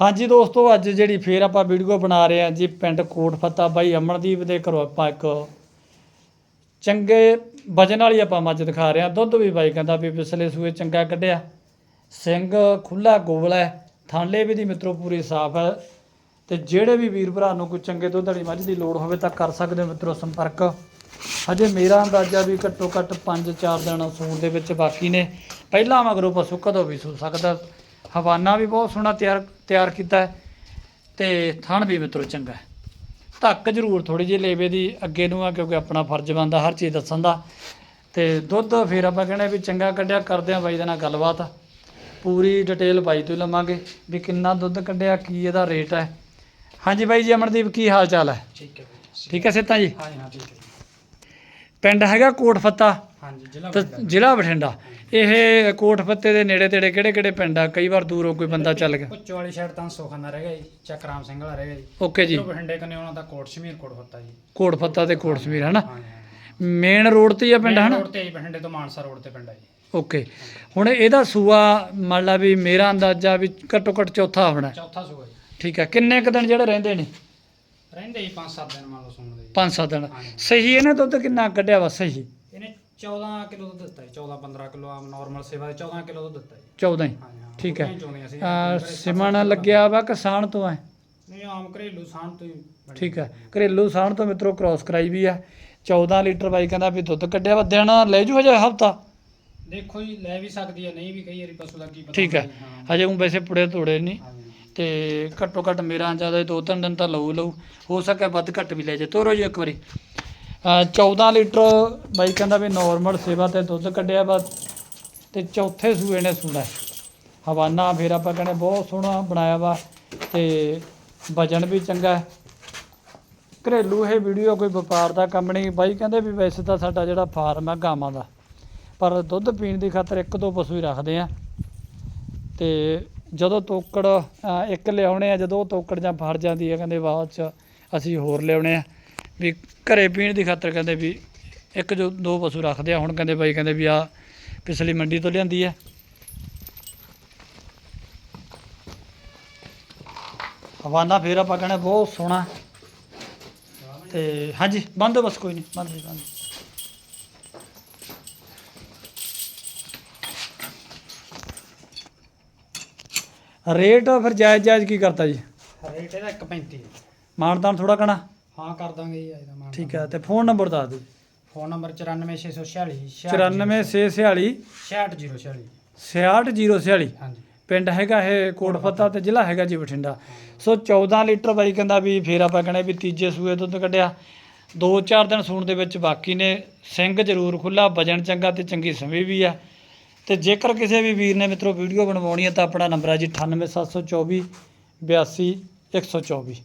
ਹਾਂਜੀ ਦੋਸਤੋ, ਅੱਜ ਜਿਹੜੀ ਫੇਰ ਆਪਾਂ ਵੀਡੀਓ ਬਣਾ ਰਹੇ ਹਾਂ ਜੀ ਪਿੰਡ ਕੋਟ ਫੱਤਾ ਬਾਈ ਅਮਨਦੀਪ ਦੇ ਘਰੋਂ ਆਪਾਂ ਇੱਕ ਚੰਗੇ ਵਜਨ ਵਾਲੀ ਆਪਾਂ ਮੱਝ ਦਿਖਾ ਰਹੇ ਹਾਂ। ਦੁੱਧ ਵੀ ਬਾਈ ਕਹਿੰਦਾ ਵੀ ਪਿਛਲੇ ਸੂਏ ਚੰਗਾ ਕੱਢਿਆ। ਸਿੰਘ ਖੁੱਲਾ ਗੋਬਲ ਹੈ, ਥਾਂਲੇ ਵੀ ਦੀ ਮਿੱਤਰੋ ਪੂਰੀ ਸਾਫ਼ ਹੈ। ਤੇ ਜਿਹੜੇ ਵੀ ਵੀਰ ਭਰਾ ਨੂੰ ਕੋਈ ਚੰਗੇ ਦੁੱਧ ਵਾਲੀ ਮੱਝ ਦੀ ਲੋੜ ਹੋਵੇ ਤਾਂ ਕਰ ਸਕਦੇ ਹੋ ਮਿੱਤਰੋ ਸੰਪਰਕ। ਹਜੇ ਮੇਰਾ ਅੰਦਾਜ਼ਾ ਵੀ ਘੱਟੋ ਘੱਟ 5-4 ਦਿਨ ਸੂਣ ਦੇ ਵਿੱਚ ਬਾਕੀ ਨੇ। ਪਹਿਲਾਂ ਮਗਰੋਂ ਪਸ਼ੂ ਕਦੋਂ ਵੀ ਸੂ ਸਕਦਾ। ਹਵਾਨਾ ਵੀ ਬਹੁਤ ਸੋਹਣਾ ਤਿਆਰ ਤਿਆਰ ਕੀਤਾ ਤੇ ਥਣ ਵੀ ਮਿੱਤਰੋ ਚੰਗਾ ਧੱਕ ਜ਼ਰੂਰ ਥੋੜੀ ਜਿਹੀ ਲੇਵੇ ਦੀ ਅੱਗੇ ਨੂੰ ਆ ਕਿਉਂਕਿ ਆਪਣਾ ਫਰਜ਼ ਬਣਦਾ ਹਰ ਚੀਜ਼ ਦੱਸਣ ਦਾ। ਤੇ ਦੁੱਧ ਫਿਰ ਆਪਾਂ ਕਹਿੰਦੇ ਵੀ ਚੰਗਾ ਕੱਢਿਆ ਕਰਦੇ ਆ ਬਾਈ ਦੇ ਨਾਲ ਗੱਲਬਾਤ। ਪੂਰੀ ਡਿਟੇਲ ਬਾਈ ਤੋਂ ਲਵਾਂਗੇ ਵੀ ਕਿੰਨਾ ਦੁੱਧ ਕੱਢਿਆ ਕੀ ਇਹਦਾ ਰੇਟ ਹੈ। ਹਾਂਜੀ ਬਾਈ ਜੀ ਅਮਰਦੀਪ ਕੀ ਹਾਲ ਚਾਲ ਹੈ? ਠੀਕ ਹੈ ਠੀਕ ਹੈ ਸਿੱਤਾ ਜੀ? ਹਾਂ ਹਾਂ ਠੀਕ ਹੈ ਪਿੰਡ ਹੈਗਾ ਕੋਟ ਫੱਤਾ ਹਾਂਜੀ ਜ਼ਿਲ੍ਹਾ ਤੇ ਬਠਿੰਡਾ। ਜ਼ਿਲ੍ਹਾ ਬਠਿੰਡਾ। ਇਹ ਕੋਟ ਫੱਤੇ ਦੇ ਨੇੜੇ ਤੇੜੇ ਕਿਹੜੇ ਕਿਹੜੇ ਪਿੰਡ ਆ? ਕਈ ਵਾਰ ਦੂਰੋਂ ਕੋਈ ਬੰਦਾ ਚੱਲ ਗਿਆ। ਪੁੱਚੋ ਵਾਲੀ ਸਾਈਡ ਤਾਂ ਸੋਖਾਨਾ ਰਹਿ ਗਿਆ ਜੀ ਚੱਕਰਾਮ ਸਿੰਘ ਵਾਲਾ ਰਹਿ ਗਿਆ ਜੀ। ਓਕੇ ਜੀ। ਬਠਿੰਡੇ ਕਨੇ ਆਉਣਾ ਤਾਂ ਕੋਟ ਸ਼ਮੀਰ ਕੋਟ ਹੁੰਦਾ ਜੀ। ਕੋਟ ਫੱਤਾ ਤੇ ਕੋਟ ਸਮੀਰ ਹਨਾ? ਹਾਂ ਹਾਂ ਮੇਨ ਰੋਡ ਤੇ ਹੀ ਆ ਪਿੰਡ ਹਨਾ? ਰੋਡ ਤੇ ਜੀ ਬਠਿੰਡੇ ਤੋਂ ਮਾਨਸਾ ਰੋਡ ਤੇ ਪਿੰਡ ਆ ਜੀ। ਓਕੇ। ਹੁਣ ਇਹਦਾ ਸੂਆ ਮੰਨ ਲਾ ਵੀ ਮੇਰਾ ਅੰਦਾਜ਼ਾ ਵੀ ਘੱਟੋ ਘੱਟ ਚੌਥਾ ਹੋਣਾ ਚੌਥਾ ਸੂਆ ਜੀ। ਠੀਕ ਹੈ ਕਿੰਨੇ ਕੁ ਦਿਨ ਜਿਹੜੇ ਰਹਿੰਦੇ ਨੇ? ਰਹਿੰਦੇ ਜੀ 5-7 ਦਿਨ ਮੰਨ ਲਓ ਸੁਣਦੇ ਜੀ। 5-7 ਦਿਨ। ਸਹੀ ਇਹਨੇ ਦੁੱਧ ਕਿੰਨਾ ਕੱਢਿਆ ਵਾ? ਸਹੀ। 14 ਕਿਲੋ ਦੁੱਧ ਦਿੱਤਾ ਜੀ 14-15 ਕਿਲੋ ਆਮ ਨਾਰਮਲ ਸੇਵਾ ਦੇ 14 ਕਿਲੋ ਦੁੱਧ ਦਿੱਤਾ ਜੀ। 14 ਹੀ? ਹਾਂ ਹਾਂ ਠੀਕ ਹੈ। ਉਹਦੀਆਂ ਹੀ ਚੋਂਦੇ ਅਸੀਂ ਅਹ ਘਰੇ ਸਿਮਣ ਲੱਗਿਆ ਵਾ ਕਿਸਾਨ ਤੋਂ ਹੈ? ਨਹੀਂ ਆਮ ਘਰੇਲੂ ਸਾਨ ਤੋਂ ਹੀ ਬਣੀ। ਠੀਕ ਹੈ। ਘਰੇਲੂ ਸਾਣ ਤੋਂ ਮਿੱਤਰੋ ਕ੍ਰਾਸ ਕਰਾਈ ਵੀ ਆ। 14 ਲੀਟਰ ਬਾਈ ਕਹਿੰਦਾ ਵੀ ਦੁੱਧ ਕੱਢਿਆ ਵਾ ਦਿਨ ਲੈ ਜੂ ਹਜੇ ਹਫਤਾ? ਦੇਖੋ ਜੀ ਲੈ ਵੀ ਸਕਦੀ ਹੈ ਨਹੀਂ ਵੀ ਕਈ ਵਾਰੀ ਪਸ਼ੂ ਦਾ ਕੀ ਪਤਾ ਠੀਕ ਹੈ। ਹੁੰਦਾ ਜੀ, ਹਾਂ। ਹਜੇ ਉਹ ਵੈਸੇ ਪੁੜੇ ਤੋੜੇ ਨਹੀਂ ਹਾਂਜੀ। ਤੇ ਘੱਟੋ ਘੱਟ ਮੇਰਾ ਅੰਦਾਜ਼ਾ ਦੋ ਤਿੰਨ ਦਿਨ ਤਾਂ ਲਊ ਲਊ ਹੋ ਸਕੇ ਵੱਧ ਘੱਟ ਵੀ ਲੈ ਜੇ ਤੋਰੋ ਜੀ ਇੱਕ ਵਾਰੀ। 14 ਲੀਟਰ ਬਾਈ ਕਹਿੰਦਾ ਵੀ ਨਾਰਮਲ ਸੇਵਾ ਤੇ ਦੁੱਧ ਕੱਢਿਆ ਵਾ ਤੇ ਚੌਥੇ ਸੂਏ ਨੇ ਸੂਣਾ ਹਵਾਨਾ ਫੇਰ ਆਪਾਂ ਕਹਿੰਦੇ ਬਹੁਤ ਸੋਹਣਾ ਬਣਾਇਆ ਵਾ, ਤੇ ਵਜਨ ਵੀ ਚੰਗਾ ਹੈ। ਘਰੇਲੂ ਇਹ ਵੀਡੀਓ ਕੋਈ ਵਪਾਰ ਦਾ ਕੰਮ ਨਹੀਂ, ਬਾਈ ਕਹਿੰਦੇ ਵੀ ਵੈਸੇ ਤਾਂ ਸਾਡਾ ਜਿਹੜਾ ਫਾਰਮ ਹੈ ਗਾਵਾਂ ਦਾ, ਪਰ ਦੁੱਧ ਪੀਣ ਦੀ ਖਾਤਰ ਇੱਕ ਦੋ ਪਸ਼ੂ ਹੀ ਰੱਖਦੇ ਆ। ਤੇ ਜਦੋਂ ਤੋਕੜ ਇੱਕ ਲਿਆਉਣੇ ਆ, ਜਦੋਂ ਤੋਕੜ ਜਾਂ ਫੜ ਜਾਂਦੀ ਹੈ ਕਹਿੰਦੇ ਬਾਅਦ ਚ ਅਸੀਂ ਹੋਰ ਲਿਆਉਣੇ ਆ। ਵੀ ਘਰੇ ਪੀਣ ਦੀ ਖਾਤਰ ਕਹਿੰਦੇ ਵੀ ਇੱਕ ਜੋ ਦੋ ਪਸ਼ੂ ਰੱਖਦੇ ਆ ਹੁਣ ਕਹਿੰਦੇ ਬਾਈ ਕਹਿੰਦੇ ਵੀ ਆ ਪਿਛਲੀ ਮੰਡੀ ਤੋਂ ਲਿਆਂਦੀ ਹੈ ਹਵਾਨਾ ਫੇਰ ਆਪਾਂ ਕਹਿੰਦੇ ਬਹੁਤ ਸੋਹਣਾ। ਤੇ ਹਾਂਜੀ ਬੰਦ ਬਸ ਕੋਈ ਨਹੀਂ ਬੰਦ ਜੀ ਬੰਦ ਰੇਟ ਫਿਰ ਜਾਇਜ਼ ਜਾਇਜ਼ ਕੀ ਕਰਤਾ ਜੀ? ਰੇਟ ਇਹਦਾ 1.35 ਮਾਨਦਾਨ ਥੋੜਾ ਕਣਾ ਹਾਂ ਕਰ ਦਾਂਗੇ ਜੀ ਇਹਦਾ ਮਾਨ ਠੀਕ ਹੈ ਤੇ ਫੋਨ ਨੰਬਰ ਦੱਸ ਦਿਓ। ਫੋਨ ਨੰਬਰ 94646 94646 66046 66046 ਹਾਂਜੀ। ਪਿੰਡ ਹੈਗਾ ਇਹ ਕੋਟਫੱਤਾ ਤੇ ਜ਼ਿਲ੍ਹਾ ਹੈਗਾ ਜੀ ਬਠਿੰਡਾ। ਸੋ 14 ਲੀਟਰ ਬਾਈ ਕਹਿੰਦਾ ਵੀ ਫੇਰ ਆਪਾਂ ਕਹਿੰਦੇ ਵੀ ਤੀਜੇ ਸੂਏ ਦੁੱਧ ਕੱਢਿਆ। 2-4 ਦਿਨ ਸੂਣ ਦੇ ਵਿੱਚ ਬਾਕੀ ਨੇ ਸਿੰਘ ਜ਼ਰੂਰ ਖੁੱਲਾ ਵਜਨ ਚੰਗਾ ਤੇ ਚੰਗੀ ਸਮੇਂ ਵੀ ਆ। ਤੇ ਜੇਕਰ ਕਿਸੇ ਵੀ ਵੀਰ ਨੇ ਮਿੱਤਰੋ ਵੀਡੀਓ ਬਣਵਾਉਣੀ ਹੈ ਤਾਂ ਆਪਣਾ ਨੰਬਰ ਹੈ ਜੀ 98724 82 124